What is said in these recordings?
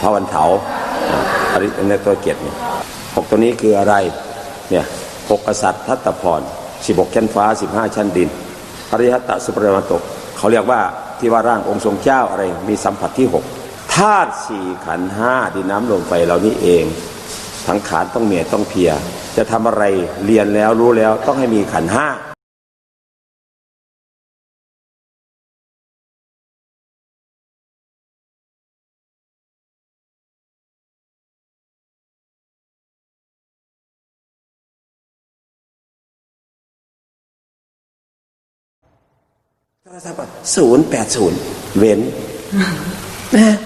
พระวันเถาอริในตัวเกียรติหกตัวนี้คืออะไรเนี่ยหกกษัตริย์ทัตตพรสิบหกชั้นฟ้าสิบห้าชั้นดินอริยตสุปรมาตก เขาเรียกว่าที่ว่าร่างองค์ทรงเจ้าอะไรมีสัมผัสที่หกธาตุสี่ขันห้าดินน้ำลมไฟเหล่านี้เองทั้งขานต้องเมียต้องเพีย จะทำอะไรเรียนแล้วรู้แล้วต้องให้มีขันห้า รศัพท์ศูนย์แปดศูนย์เว้นนะ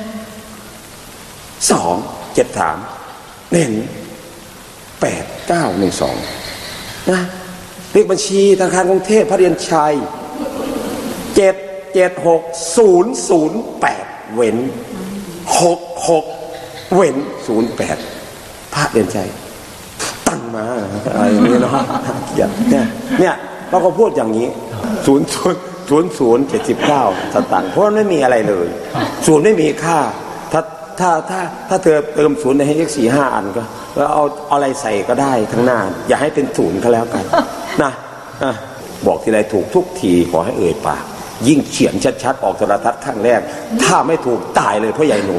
สองเจ็ดสามเว้นแปดเก้าหนึ่งสองนะเลขบัญชีธนาคารกรุงเทพพระเรียนชัยเจ็ดเจ็ดหกศูนย์ศูนย์แปดเว้นหกหกเว้นศูนย์แปดพระเรียนชัยตั้งมาอะไรอย่างนี้เนาะอย่างเนี่ยเนี่ยเราก็พูดอย่างนี้ศูนย์ศูนย์ ศูนย์ศูนย์เจ็ดสิบเก้าสตางค์เพราะมันไม่มีอะไรเลยศูนย์ไม่มีค่า ถ้าถ้าถ้าถ้าเธอเติมศูนย์ให้เลขสี่ห้าอันก็แล้วเอาเอาอะไรใส่ก็ได้ข้างหน้า อย่าให้เป็นศูนย์ก็แล้วกันนะนะบอกทีไรถูกทุกทีขอให้เอ่ยปากยิ่งเขียนชัดๆ ออกโทรทัศน์ข้างแรก ถ้าไม่ถูกตายเลยพ่อใหญ่หนู